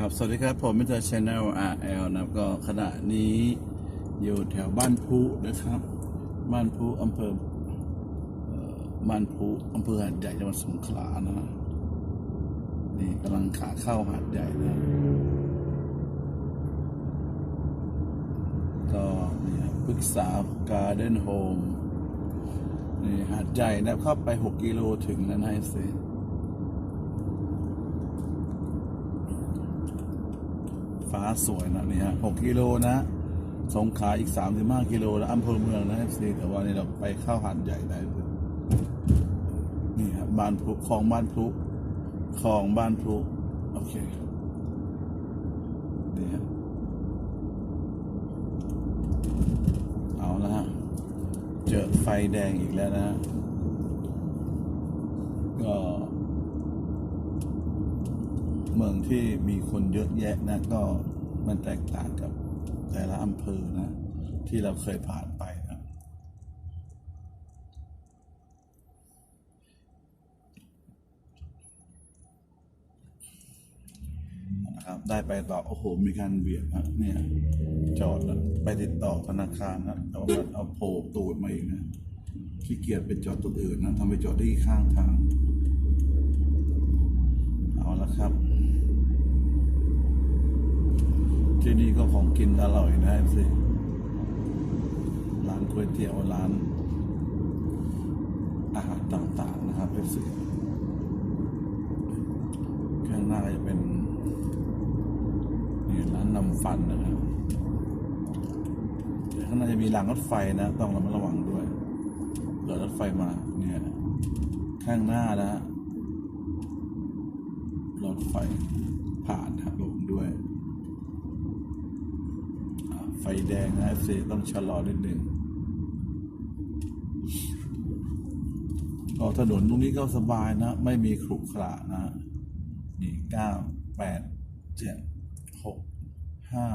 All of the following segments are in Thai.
ครับสวัสดีครับผมมิสเตอร์ชาแนล RL นะครับก็ขณะนี้อยู่แถวบ้านพุนะครับ บ้านพุอำเภอบ้านพุอำเภอหาดใหญ่จังหวัดสงขลานะนี่กำลังขาเข้าหาดใหญ่นะก็เนี่ครับปรึกษาการ์เด้นโฮมนี่หาดใหญ่นะเข้าไป 6 กิโลถึงนะนายเฟ้าสวยนะนี่ฮะหกกิโลนะสงขาอีกสามสิบห้ากิโลแล้วอำเภอเมืองนะซีแต่ว่านี่เราไปเข้าหาดใหญ่ได้เลยนี่ฮะบ้านพลุคลองบ้านพลุคลองบ้านพลุโอเคนี่ฮะเอาละฮะเจอไฟแดงอีกแล้วนะ ก็ เมืองที่มีคนเยอะแยะนะก็มันแตกต่างกับแต่ละอำเภอนะ ที่เราเคยผ่านไปนะนะครับ ได้ไปต่อโอ้โห มีการเบียดนะเนี่ย จอดแล้วไปติดต่อธนาคารนะแต่ว่ามันเอาโผล่ตูดมาอีกนะขี้เกียจไปจอดตัวอื่นนะทำไปจอดที่ข้างทาง เอาละครับ ที่นี่ก็ของกินอร่อยนะสิร้านก๋วยเตี๋ยวร้าน อาหารต่างๆนะครับเอฟซีข้างหน้าจะเป็นนี่ร้านนำฟันนะครับข้างหน้าจะมีรางรถไฟนะ ต้องระมัดระวังด้วยเกิดรถไฟมาเนี่ยข้างหน้านะรถไฟผ่านทางลงด้วยอ่า ไฟแดงนะเซต้องชะลอนิดหนึ่งก็ถนนตรงนี้ก็สบายนะ ไม่มีขรุขระนะ นี่เก้าแปดเจ็ดหกห้า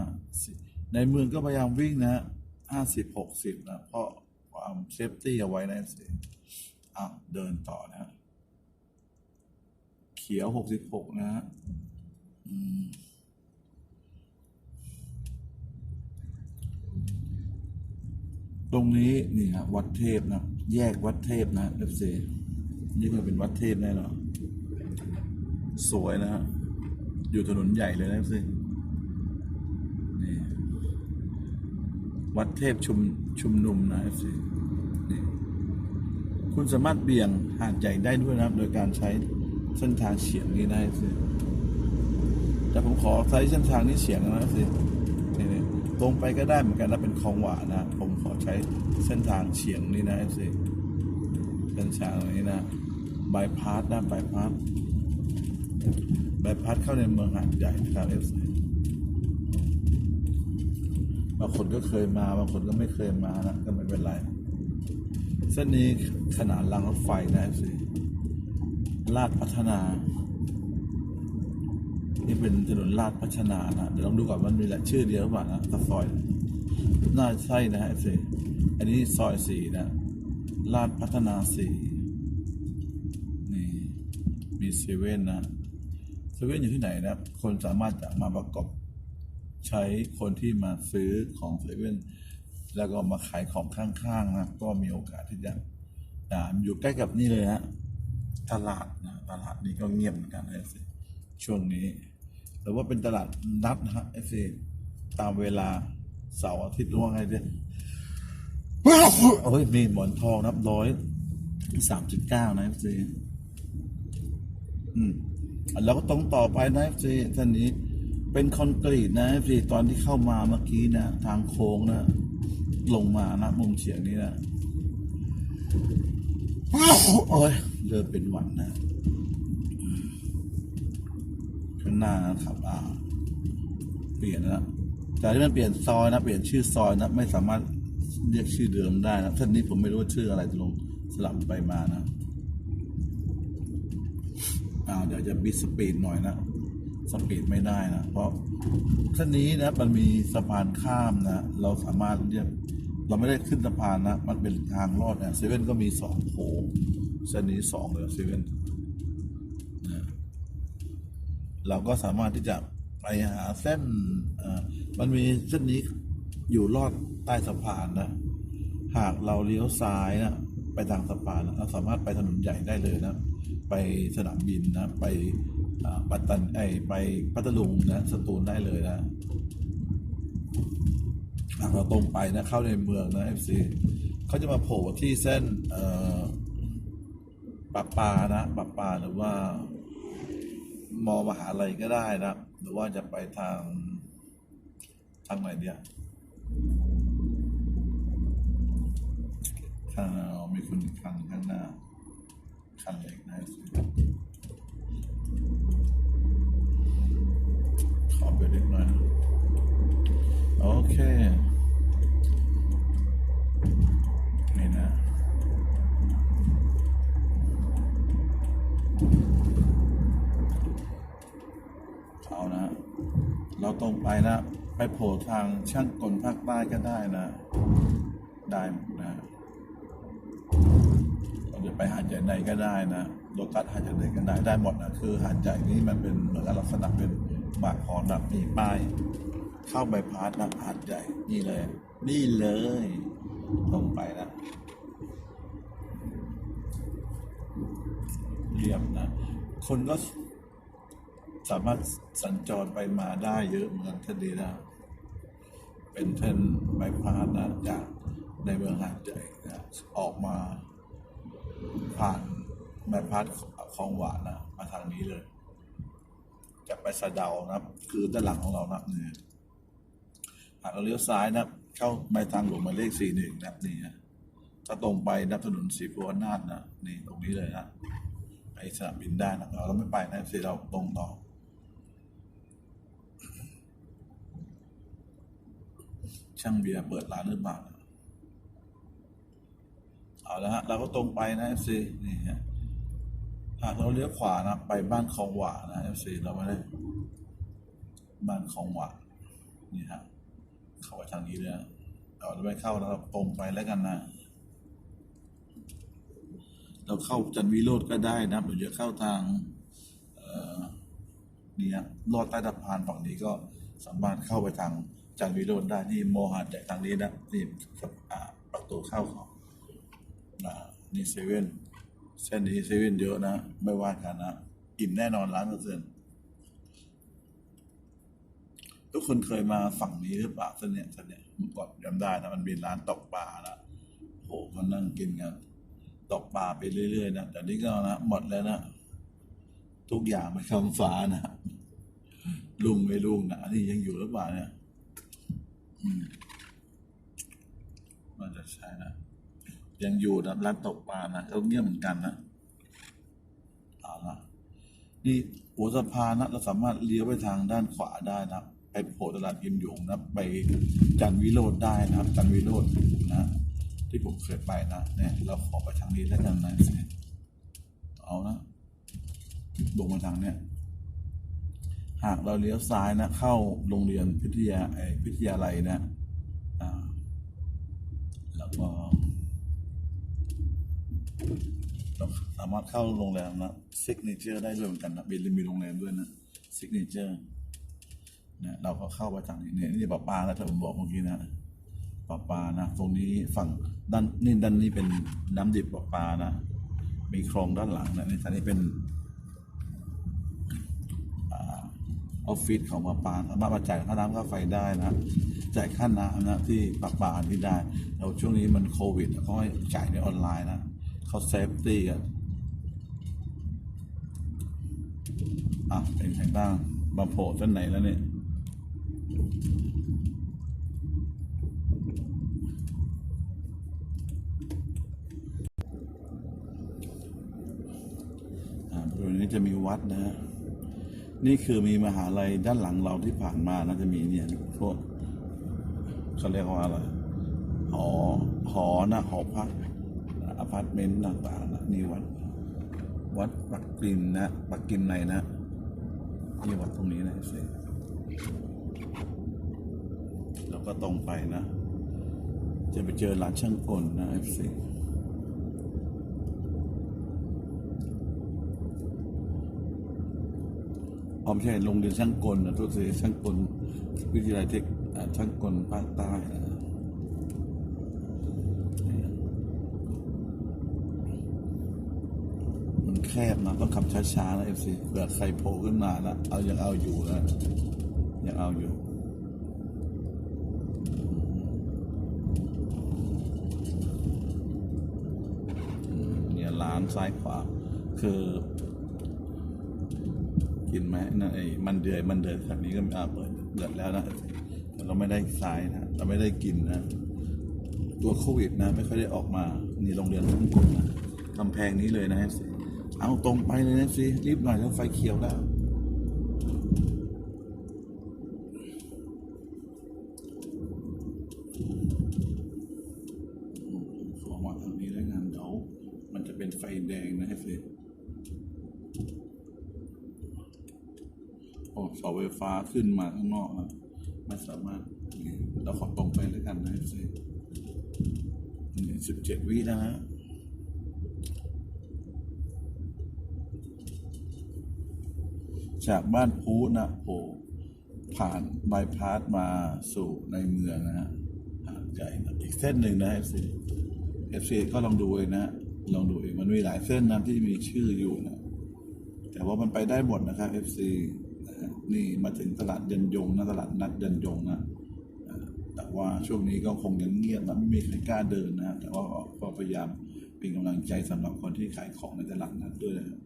สิบในเมืองก็พยายามวิ่งนะห้าสิบหกสิบนะ เพราะความเซฟตี้เอาไว้นะเซอะเดินต่อนะ เขียวหกสิบหกนะฮะอืม ตรงนี้นี่ฮะวัดเทพนะ แยกวัดเทพนะเอฟซีนี่มันเป็นวัดเทพแน่นอนสวยนะฮะอยู่ถนนใหญ่เลยนะเอฟซีนี่วัดเทพชุมชุมนุมนะเอฟซีนี่คุณสามารถเบี่ยงหาดใหญ่ได้ด้วยนะครับ โดยการใช้เส้นทางเฉียงนี้ได้สิแต่ผมขอใช้เส้นทางนี้เฉียงนะสินี่ๆ ตรงไปก็ได้เหมือนกันนะเป็นคลองหวานนะ ผมขอใช้เส้นทางเฉียงนี้นะเอสิเส้นทางนี้นะบายพาสนะบายพาสบายพาสเข้าในเมืองหาดใหญ่นะครับเอฟซีบางคนก็เคยมาบางคนก็ไม่เคยมานะก็ไม่เป็นไร เส้นนี้ขนาดรางรถไฟนะเอสิลาดพัฒนา นี่เป็นถนนลาดพัฒนานะเดี๋ยวลองดูก่อนว่ามีแหละชื่อเดียวหรือเปล่านะซอย น่าใช่นะฮะสิอันนี้ซอยสี่นะลาดพัฒนาสี่นี่มีเซเว่นนะเซเว่นอยู่ที่ไหนนะคนสามารถจะมาประกอบใช้คนที่มาซื้อของเซเว่นแล้วก็มาขายของข้างๆนะก็มีโอกาสที่จะอ่าอยู่ใกล้กับนี่เลยฮะตลาดนะตลาดนี้ก็เงียบเหมือนกันนะสิช่วงนี้ แต่ว่าเป็นตลาดนัดนะฮะไอซีตามเวลาเสาร์อาทิตย์รือว่าไงเนี่ยโอ้ยมีหมอนทองนับร้อยสามจุดเก้านะไอซีอืมแล้วก็ตรงต่อไปนะไอซีท่านนี้เป็นคอนกรีตนะไอซีตอนที่เข้ามาเมื่อกี้นะทางโค้งนะลงมานะมุมเฉียงนี้นะโอ้ยเริ่มเป็นหวันนะ ข้างหน้านะครับ อ่า เปลี่ยนนะแต่ที่มันเปลี่ยนซอยนะเปลี่ยนชื่อซอยนะไม่สามารถเรียกชื่อเดิมได้นะท่านนี้ผมไม่รู้ว่าชื่ออะไรจะลงสลับไปมานะอ่าเดี๋ยวจะบิดสปีดหน่อยนะสปีดไม่ได้นะเพราะเส้นนี้นะมันมีสะพานข้ามนะเราสามารถเรียกเราไม่ได้ขึ้นสะพานนะ มันเป็นทางลอดนะเซเว่นก็มีสองโค้งเส้นนี้สองเลยเซเว่น เราก็สามารถที่จะไปหาเส้นมันมีเส้นนี้อยู่ลอดใต้สะพานนะ หากเราเลี้ยวซ้ายนะไปทางสะพานนะเราสามารถไปถนนใหญ่ได้เลยนะ ไปสนามบินนะ ไปปัตตันไอไปพัทลุงนะสตูลได้เลยนะหากเราตรงไปนะเข้าในเมืองนะเอฟซีเขาจะมาโผล่ที่เส้นเอ่อปะปานะปะปาหรือว่า มอมหาลัยก็ได้นะหรือว่าจะไปทาง ทางไหนเนี่ยข้างหน้ามีคนอีกคันข้างหน้า คันเล็กนะขอไปเล็กหน่อยนะโอเค นี่นะ เอานะ เรา ตรงไปนะ ไปโผล่ทางช่างกลภาคใต้ก็ได้นะ ได้นะเราจะไปหาดใหญ่ในก็ได้นะโลตัสหาดใหญ่ในก็ได้ได้หมดนะคือหาดใหญ่นี่มันเป็นเหมือนลักษณะเป็นหมากหอนะมีป้าย เข้าใบพาสนะหาดใหญ่นี่เลย นี่เลย ตรงไปนะเรียบนะ คนก็ สามารถสัญจรไปมาได้เยอะเหมือนกันเส้นนี้นะ เป็นเส้นใบพาสนะจากในเมืองหาดใหญ่นะออกมาผ่านใบพาสคลองหวานนะมาทางนี้เลย จะไปสะเดานะคือด้านหลังของเรานะเนี่ยหากเราเลี้ยวซ้ายนะ เข้าไปทางหลวงหมายเลขสี่หนึ่งนะนี่นะถ้าตรงไปนะถนนสีพัวนาถนะนี่ตรงนี้เลยนะไปสนามบินได้นะเราไม่ไปนะสิเราตรงต่อ ช่างเบียร์เปิดร้านหรือเปล่าเอาละฮะเราก็ตรงไปนะเอฟซีนี่ฮะหากเราเลี้ยวขวานะไปบ้านคลองหวานะเอฟซีเราไม่ได้บ้านคลองหวานี่ฮะเข้าไปทางนี้เลยนะเราจะไม่เข้าแล้วเราตรงไปแล้วกันนะเราเข้าจันวิโรธก็ได้นะหรือจะเข้าทางเอ่อเนี่ยลอดใต้สะพานฝั่งนี้ก็สามารถเข้าไปทาง จันทร์วิโรธได้นี่โมหัดจากทางนี้นะนี่อ่าประตูเข้าของน,นี่เซเว่นเส้นนี้เซเว่นเยอะนะ ไม่ว่ากันนะ อิ่มแน่นอนร้านเปอร์เซ็นทุกคนเคยมาฝั่งนี้หรือเปล่าเส้นเนี้ยเส้นเนี้ยเมื่อก่อนจำได้นะมันมีร้านตกปลานะโหมันนั่งกินกันตกปลาไปเรื่อยๆนะแต่นี่ก็นะหมดแล้วนะทุกอย่างเป็นคำฟ้านะลุงไม่ลุงนะอันนี้ยังอยู่หรือเปล่าเนี่ย น่าจะใช่นะ ยังอยู่นะร้านตกปลานะเขาเงียบเหมือนกันนะเอาละนี่หัวสะพานนะเราสามารถเลี้ยวไปทางด้านขวาได้นะไปโผล่ตลาดกิมหยงนะ ไปจันวิโรธได้นะครับ จันวิโรธนะ ที่ผมเคยไปนะเนี่ยเราขอไปทางนี้แล้วกันนะเอานะลงมาทางเนี้ย หากเราเลี้ยวซ้ายนะเข้าโรงเรียนพิทยาไอพิทยาลัยนะแล้วก็เราสามารถเข้าโรงแรมนะซิกเนเจอร์ได้ด้วยเหมือนกันนะมีมีโรงแรมด้วยนะซิกเนเจอร์นะเราก็เข้าไปทางนี้เนี่ยนี่ปะปาแล้วที่ผมบอกเมื่อกี้นะปะปานะ ตรงนี้ฝั่งด้านนี่ด้านนี้เป็นน้ำดิบปะปานะ มีคลองด้านหลังนะในทางนี้เป็น อ ออฟฟิศของปาปาสามารถมาจ่ายค่าน้ำค่าไฟได้นะจ่ายค่าน้ำนะที่ปากปาที่ได้แล้วช่วงนี้มันโควิดเขาให้จ่ายในออนไลน์นะเขาเซฟตี้กันอะเป็นไงบ้างมาโผล่ต้นไหนแล้วเนี่ยอ่าบริเวณนี้จะมีวัดนะฮะ นี่คือมีมหาลัยด้านหลังเราที่ผ่านมานะจะมีเนี่ยพวกเขาเรียกว่าอะไรหอหอนะหอพักอพาร์ตเมนต์ต่างๆนะนี่วัด วัดปักกิ่มนะปักกิ่มในนะนี่วัดตรงนี้นะเสแล้วก็ตรงไปนะ จะไปเจอร้านช่างกลนะเอฟซี อไม่ใช่โรงเรียนช่างกลนะทุกทีช่างกลวิทยาลัยเทคช่างกลภาคใต้นะมันแคบนะต้องขับช้าๆนะเอฟซีเผื่อใครโผล่ขึ้นมานะเอายังเอาอยู่นะยังเอาอยู่เนี่ยร้านซ้ายขวาคือ กินไหมนะไอ้มันเดือยมันเดือยแถวนี้ก็อ่าเปิดเปิดแล้วนะแต่เราไม่ได้ซ้ายนะเราไม่ได้กินนะตัวโควิดนะ ไม่ค่อยได้ออกมานี่โรงเรียนทุ่งกคนะกำแพงนี้เลยนะสิเอาตรงไปเลยนะสิรีบหน่อยแล้วไฟเขียวแล้วขอมาทางนี้แล้วกันเดี๋ยวมันจะเป็นไฟแดงนะสิโอ้ เสาไฟฟ้าขึ้นมาข้างนอกอะไม่สามารถเราขอตรงไปแล้วกันนะสิสิบเจ็ดวิแล้วนะจากบ้านพูนะโผผ่านบายพาสมาสู่ในเมืองนะฮะหาดใหญ่นะอีกเส้นหนึ่งนะเอฟซีเอฟซีก็ลองดูเองนะลองดูเองมันมีหลายเส้นนะที่มีชื่ออยู่นะแต่ว่ามันไปได้หมดนะครับเอฟซีนะฮะ นี่มาถึงตลาดยันยงนะตลาดนัดยันยงนะแต่ว่าช่วงนี้ก็คงยังเงียบนะไม่มีใครกล้าเดินนะแต่ว่าก็พยายามเป็นกำลังใจสำหรับคนที่ขายของในตลาดนัดด้วยนะ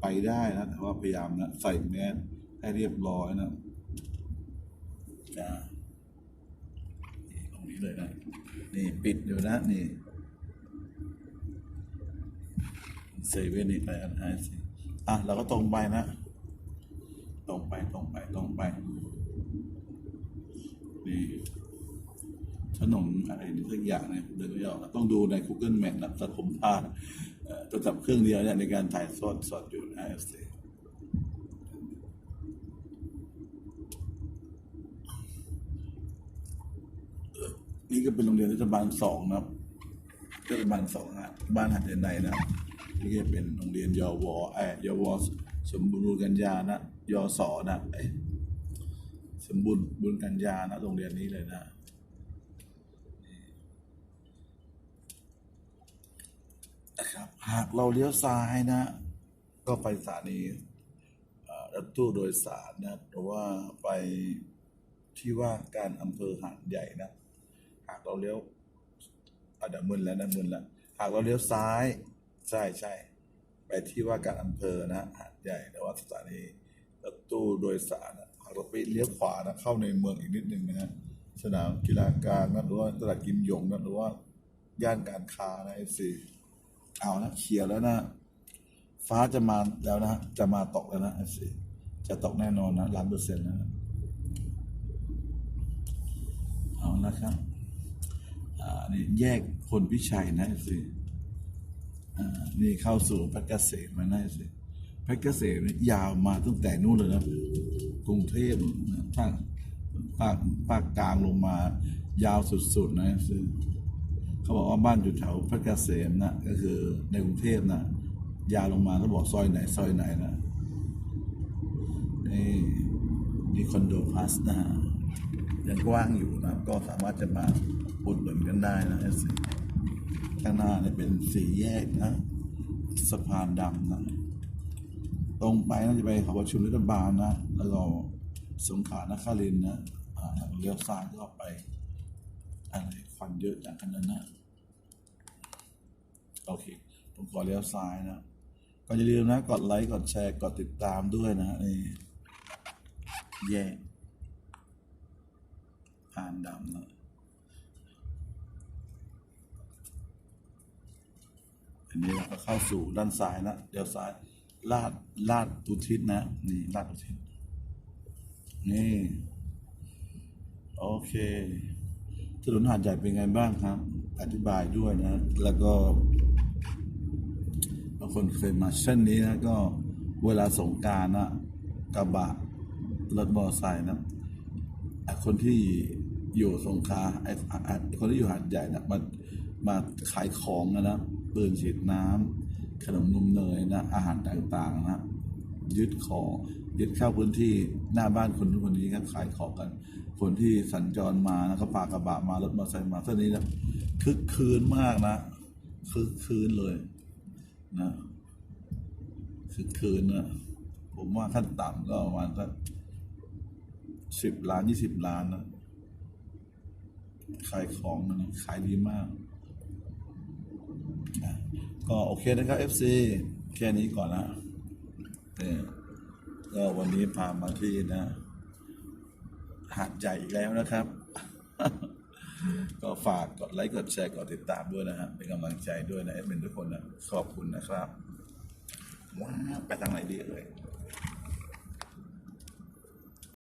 ไปได้นะแต่ว่าพยายามนะใส่แมสให้เรียบร้อยนะจ้าตรงนี้เลยนะ นี่ปิดอยู่นะนี่เซเว่นอีกแล้วนะอะเราก็ตรงไปนะ ตรงไปตรงไปตรงไป นี่ถนนอะไรนี่สักอย่างเนี่ยเดินไม่ออกต้องดูใน Google Map นะแต่ผมพาดเอ่อโทรศัพท์เครื่องเดียวเนี่ยในการถ่ายสดสดอยู่นะเอฟซีนี่ก็เป็นโรงเรียนเทศบาลสองนะครับเทศบาลสองนะบ้านหัดใหญ่ในนะนี่ก็เป็นโรงเรียนยวเอยยวสมบูรณ์กัญญานะ ยศนะเอ้ยสมบูรณ์บุญกัญญานะโรงเรียนนี้เลยนะนะครับ หากเราเลี้ยวซ้ายนะ ก็ไปสถานีรถตู้โดยสารนะหรือว่าไปที่ว่าการอำเภอหาดใหญ่นะ หากเราเลี้ยวอะเดี๋ยวมึนแล้วนะมึนแล้ว หากเราเลี้ยวซ้าย ใช่ใช่ไปที่ว่าการอำเภอนะหาดใหญ่หรือว่าสถานี รถตู้โดยสารนะหากเราไปเลี้ยวขวานะเข้าในเมืองอีกนิดหนึ่งนะฮะสนามกีฬากางนะหรือว่าตลาดกิมหยงนะหรือว่าย่านการค้านะเอฟซีเอานะเขียวแล้วนะฟ้าจะมาแล้วนะจะมาตกแล้วนะเอฟซีจะตกแน่นอนนะล้านเปอร์เซ็นต์นะเอานะครับอ่านี่แยกพลพิชัยนะเอฟซีอ่านี่เข้าสู่พชรเกษมมานะเอฟซี เพชรเกษมยาวมาตั้งแต่นู่นเลยนะ กรุงเทพภาคภาคภาคกลางลงมายาวสุดๆนะเอฟซีเขาบอกว่าบ้านอยู่แถวพชรเกษมนะก็คือในกรุงเทพนะยาวลงมาเขาบอกซอยไหนซอยไหนนะนี่นี่คอนโดพลัสนะยังกว้างอยู่นะก็สามารถจะมาอุดหนุนกันได้นะสิข้างหน้าเนี่ยเป็นสี่แยกนะสะพานดำนะ ตรงไปน่าจะไปหอประชุมรัฐบาลนะ แล้วก็สงขลานครินนะอ่าเลี้ยวซ้ายก็ไป อะไรควันเยอะจากกันนั้นนะ โอเค ผมขอเลี้ยวซ้ายนะ ก็อย่าลืมนะ กดไลค์ กดแชร์ กดติดตามด้วยนะนี่แย่ผ่านดำนะอันนี้เราก็เข้าสู่ด้านซ้ายนะเดี๋ยวซ้าย ลาดลาดอุทิศนะ นี่ลาดอุทิศนี่ โอเคถนนหาดใหญ่เป็นไงบ้างครับ อธิบายด้วยนะ แล้วก็บางคนเคยมาเส้นนี้นะ ก็เวลาสงการนะกระบะรถมอเตอร์ไซค์นะไอคนที่อยู่สงขาไอ้ไอ้คนที่อยู่หาดใหญ่นะมามาขายของนะนะปืนฉีดน้ำ ขนมนมเนยนะอาหารต่างๆนะยึดของยึดเข้าพื้นที่หน้าบ้านคนนู้นคนนี้ครับขายของกัน คนที่สัญจรมานะก็ปากระบะมารถมอเตอร์ไซค์มาเท่านี้นะคึกคืนมากนะคึกคืนเลยนะคึกคืนนะผมว่าขั้นต่ำก็ประมาณสักสิบล้านยี่สิบล้านนะขายของนะขายดีมาก ก็โอเคนะครับ FC แค่นี้ก่อนนะเนี่ยก็วันนี้พามาที่นะ หาดใหญ่อีกแล้วนะครับ ก็ฝากกดไลค์กดแชร์กดติดตามด้วยนะฮะเป็นกำลังใจด้วยนะเอ็ดมินทุกคนนะขอบคุณนะครับว้าไปทางไหนดีเลย